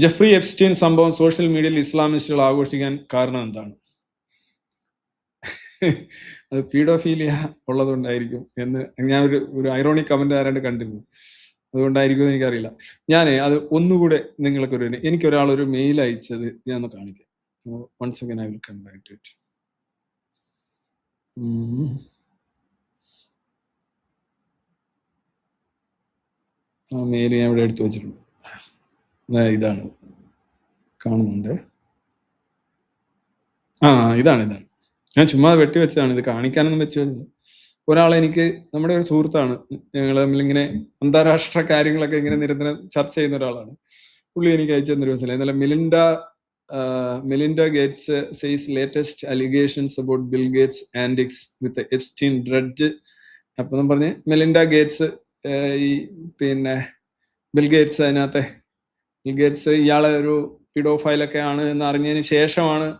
Jeffrey Epstein സംഭവം social മീഡിയയിൽ ഇസ്ലാമിസ്റ്റുകൾ ആഘോഷിക്കാൻ കാരണം എന്താണ്? അത് പീഡോഫീലിയ ഉള്ളതുകൊണ്ടായിരിക്കും എന്ന് ഞാൻ ഒരു ഒരു ഐറോണിക് കമന്റ് ആരാണ്ട് കണ്ടിരുന്നു. അതുകൊണ്ടായിരിക്കും എന്ന് എനിക്കറിയില്ല. ഞാൻ അത് ഒന്നുകൂടെ നിങ്ങൾക്കൊരു എനിക്ക് ഒരാൾ ഒരു മെയിൽ അയച്ചത് ഞാൻ ഒന്ന് കാണിക്കാം once again I will come back to it ആ മെയിൽ ഞാൻ ഇവിടെ എടുത്തു വെച്ചിട്ടുണ്ട്. ഇതാണ്. കാണുന്നുണ്ട്. ആ ഇതാണ് ഇതാണ്. ഞാൻ ചുമ്മാ വെട്ടി വെച്ചതാണ്. ഇത് കാണിക്കാനൊന്നും വെച്ചതല്ല ഒരാളെ എനിക്ക് നമ്മുടെ ഒരു സുഹൃത്താണ്. ഞങ്ങൾ തമ്മിൽ ഇങ്ങനെ അന്താരാഷ്ട്ര കാര്യങ്ങളൊക്കെ ഇങ്ങനെ നിരന്തരം ചർച്ച ചെയ്യുന്ന ഒരാളാണ്. പുള്ളി എനിക്ക് അയച്ചു തന്നൊരു മനസ്സിലായി ഇന്നലെ Melinda Melinda Gates says latest allegations about Bill Gates antics with Epstein drudge അപ്പം പറഞ്ഞ് മെലിൻഡ ഗേറ്റ്സ് ഈ പിന്നെ ബിൽ ഗേറ്റ്സ് അതിനകത്തെ ബിൽ ഗേറ്റ്സ് ഇയാളെ ഒരു പിഡോഫൈലൊക്കെ ആണ് എന്ന് അറിഞ്ഞതിന് ശേഷമാണ്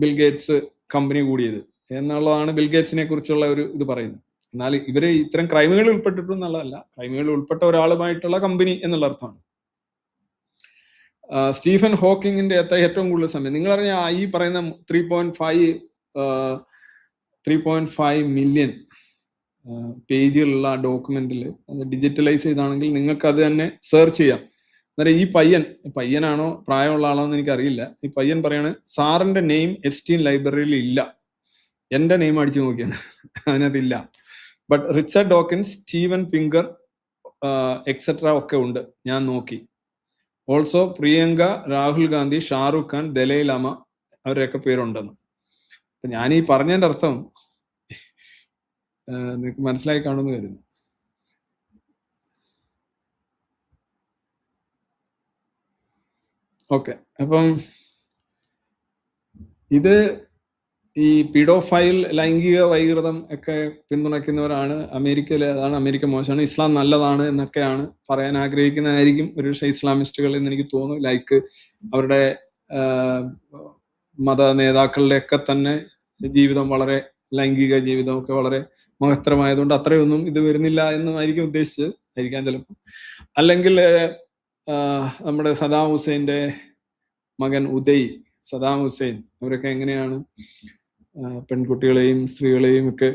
ബിൽഗേറ്റ്സ് കമ്പനി കൂടിയത് എന്നുള്ളതാണ് ബിൽ ഗേറ്റ്സിനെ കുറിച്ചുള്ള ഒരു ഇത് പറയുന്നത്. എന്നാൽ ഇവർ ഇത്തരം ക്രൈമുകളിൽ ഉൾപ്പെട്ടിട്ടുള്ളതല്ല ക്രൈമുകളിൽ ഉൾപ്പെട്ട ഒരാളുമായിട്ടുള്ള കമ്പനി എന്നുള്ള അർത്ഥമാണ്. സ്റ്റീഫൻ ഹോക്കിങ്ങിന്റെ എത്ര ഏറ്റവും കൂടുതൽ സമയം. നിങ്ങൾ അറിഞ്ഞ ഈ പറയുന്ന three point five three point five million പേജുകളുള്ള ഡോക്യുമെന്റിൽ അത് ഡിജിറ്റലൈസ് ചെയ്താണെങ്കിൽ നിങ്ങൾക്ക് അത് തന്നെ സെർച്ച് ചെയ്യാം. അന്നേരം ഈ പയ്യൻ പയ്യനാണോ പ്രായമുള്ള ആളോ എന്ന് എനിക്കറിയില്ല. ഈ പയ്യൻ പറയാണ് സാറിന്റെ നെയിം എസ്റ്റീൻ ലൈബ്രറിയിൽ ഇല്ല. എന്റെ നെയിം അടിച്ചു നോക്കിയത് അതിനകത്തില്ല. But Richard Dawkins Steven Pinker etcetera ഒക്കെ ഉണ്ട്. ഞാൻ നോക്കി. ഓൾസോ പ്രിയങ്ക രാഹുൽ ഗാന്ധി ഷാറുഖ് ഖാൻ ദലൈ ലാമ അവരെയൊക്കെ പേരുണ്ടെന്ന്. ഞാൻ ഈ പറഞ്ഞതിന്റെ അർത്ഥം നിങ്ങൾക്ക് മനസ്സിലായി കാണുമെന്ന് കരുതുന്നു. ഓക്കെ. അപ്പം ഇത് ഈ പിഡോഫൈൽ ലൈംഗിക വൈകൃതം ഒക്കെ പിന്തുണയ്ക്കുന്നവരാണ്. അമേരിക്കയിലെ അതാണ് അമേരിക്ക മോശമാണ്. ഇസ്ലാം നല്ലതാണ് എന്നൊക്കെയാണ് പറയാൻ ആഗ്രഹിക്കുന്നതായിരിക്കും ഒരു പക്ഷേ ഇസ്ലാമിസ്റ്റുകൾ എന്ന് എനിക്ക് തോന്നുന്നു. ലൈക്ക് അവരുടെ മത നേതാക്കളുടെ ഒക്കെ തന്നെ ജീവിതം വളരെ ലൈംഗിക ജീവിതം ഒക്കെ വളരെ മഹത്തരമായതുകൊണ്ട് അത്രയൊന്നും ഇത് വരുന്നില്ല എന്നായിരിക്കും ഉദ്ദേശിച്ചത്. ആയിരിക്കാം ചിലപ്പോൾ അല്ലെങ്കിൽ നമ്മുടെ സദാം ഹുസൈന്റെ മകൻ ഉദയ് സദാം ഹുസൈൻ. അവരൊക്കെ എങ്ങനെയാണ് പെൺകുട്ടികളെയും സ്ത്രീകളെയും ഒക്കെ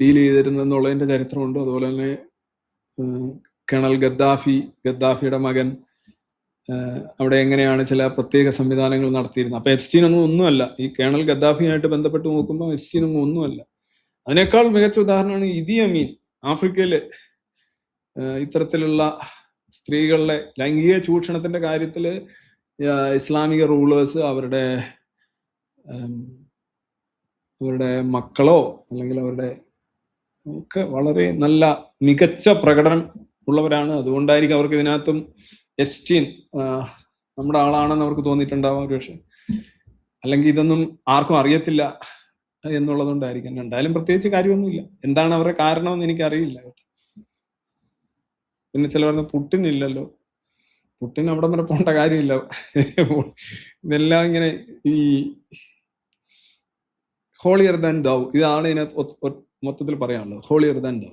ഡീൽ ചെയ്തിരുന്നെന്നുള്ളതിന്റെ ചരിത്രമുണ്ട്. അതുപോലെ തന്നെ കേണൽ ഗദ്ദാഫി ഗദ്ദാഫിയുടെ മകൻ അവിടെ എങ്ങനെയാണ് ചില പ്രത്യേക സംവിധാനങ്ങൾ നടത്തിയിരുന്നത്. അപ്പൊ എഫ്സ്റ്റീൻ ഒന്നും ഒന്നുമല്ല. ഈ കേണൽ ഗദ്ദാഫിയായിട്ട് ബന്ധപ്പെട്ട് നോക്കുമ്പോൾ എഫ്സ്റ്റീൻ ഒന്നും ഒന്നുമല്ല. അതിനേക്കാൾ മികച്ച ഉദാഹരണമാണ് ഇതി അമീൻ. ആഫ്രിക്കയിൽ ഇത്തരത്തിലുള്ള സ്ത്രീകളുടെ ലൈംഗിക ചൂഷണത്തിന്റെ കാര്യത്തിൽ ഇസ്ലാമിക റൂളേഴ്സ് അവരുടെ അവരുടെ മക്കളോ അല്ലെങ്കിൽ അവരുടെ ഒക്കെ വളരെ നല്ല മികച്ച പ്രകടനം ഉള്ളവരാണ്. അതുകൊണ്ടായിരിക്കും അവർക്ക് ഇതിനകത്തും എസ്റ്റീൻ നമ്മുടെ ആളാണെന്ന് അവർക്ക് തോന്നിയിട്ടുണ്ടാവാം ഒരു പക്ഷെ അല്ലെങ്കിൽ ഇതൊന്നും ആർക്കും അറിയത്തില്ല എന്നുള്ളതുകൊണ്ടായിരിക്കും. എന്തായാലും പ്രത്യേകിച്ച് കാര്യമൊന്നുമില്ല. എന്താണ് അവരുടെ കാരണമെന്ന് എനിക്കറിയില്ല കേട്ടോ. പിന്നെ ചില പറഞ്ഞ പുട്ടിനില്ലല്ലോ. പുട്ടിൻ അവിടെ വരെ പോകേണ്ട കാര്യമില്ല. ഇതെല്ലാം ഇങ്ങനെ ഈ ഹോളിയർ ദാൻ ദൗ ഇതാണ് ഇതിനെ മൊത്തത്തിൽ പറയാനുള്ളത്. Holier than thou